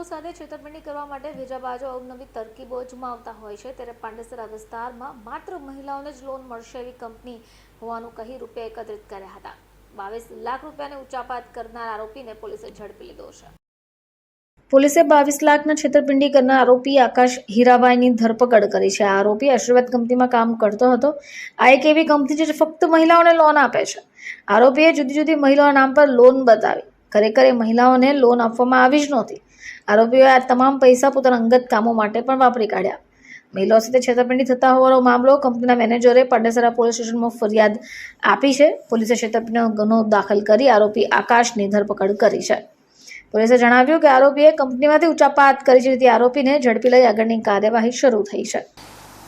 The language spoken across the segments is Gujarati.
લોકો સાથે છેતરપિંડી કરવા માટે વેજાબાજો અવનવી તરકીબો અજમાવતા હોય છે. ત્યારે પાંડેસરા વિસ્તારમાં માત્ર મહિલાઓને જ લોન મળશે એવી કંપની હોવાનું કહી રૂપિયા એકત્રિત કર્યા હતા. બાવીસ લાખ રૂપિયાની ઉચાપાત કરનાર આરોપીને પોલીસે ઝડપી લીધો છે. પોલીસે બાવીસ લાખના છેતરપિંડી કરનાર આરોપી આકાશ હીરાબાઈની ધરપકડ કરી છે. આ આરોપી આશીર્વાદ કંપનીમાં કામ કરતો હતો. આ એક એવી કંપની છે જે ફક્ત મહિલાઓને લોન આપે છે. આરોપીએ જુદી જુદી મહિલાઓના નામ પર લોન બતાવી. ખરેખર એ મહિલાઓને લોન આપવામાં આવી જ નહોતી. આરોપીઓએ આ તમામ પૈસા પોતાના અંગત કામો માટે પણ વાપરી કાઢ્યા. મહિલાઓ સાથે છેતરપિંડી થતા હોવાનો મામલો કંપનીના મેનેજરે પાંડેસરા પોલીસ સ્ટેશનમાં ફરિયાદ આપી છે. પોલીસે છેતરપિંડીનો ગુનો દાખલ કરી આરોપી આકાશની ધરપકડ કરી છે. પોલીસે જણાવ્યું કે આરોપીએ કંપનીમાંથી ઉચાપાત કરી છે જેથી આરોપીને ઝડપી લઈ આગળની કાર્યવાહી શરૂ થઈ છે.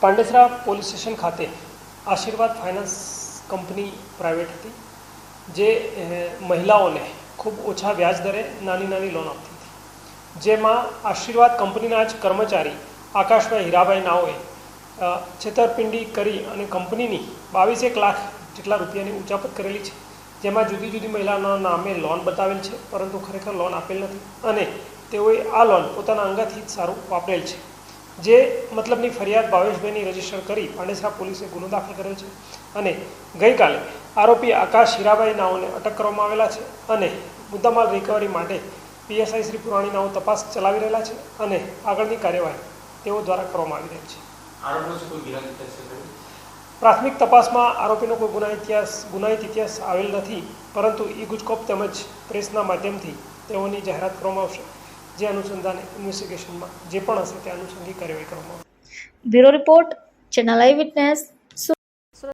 પાંડેસરા પોલીસ સ્ટેશન ખાતે આશીર્વાદ ફાઇનાન્સ કંપની પ્રાઇવેટ હતી, જે મહિલાઓને ખૂબ ઓછા વ્યાજ દરે નાની નાની લોન આપતી હતી. જેમાં આશીર્વાદ કંપનીના જ કર્મચારી આકાશભાઈ હીરાભાઈ નાઓએ છેતરપિંડી કરી અને કંપનીની બાવીસેક લાખ જેટલા રૂપિયાની ઉચાપત કરેલી છે. જેમાં જુદી જુદી મહિલાઓના નામે લોન બતાવેલ છે, પરંતુ ખરેખર લોન આપેલ નથી અને તેઓએ આ લોન પોતાના અંગાથી જ સારું વાપરેલ છે. જે મતલબની ફરિયાદ ભાવેશભાઈની રજિસ્ટર કરી પાંડેસરા પોલીસે ગુનો દાખલ કરેલ છે અને ગઈકાલે આરોપી આકાશ હીરાભાઈ નાઓને અટક કરવામાં આવેલા છે અને મુદ્દામાલ રિકવરી માટે પીએસઆઈ શ્રી પુરાણી નાઓ તપાસ ચલાવી રહેલા છે અને આગળની કાર્યવાહી તેઓ દ્વારા કરવામાં આવી રહી છે? પ્રાથમિક તપાસમાં આરોપીનો કોઈ ગુના ઇતિહાસ ગુનાહિત ઇતિહાસ આવેલ નથી પરંતુ ઈ ગુજકોપ તેમજ પ્રેસના માધ્યમથી તેઓની જાહેરાત કરવામાં આવશે જે અનુસંધાન ઇન્વેસ્ટિગેશનમાં જે પણ હશે તે અનુસંગી કાર્યવાહી કરવામાં bureau report, channel eye witness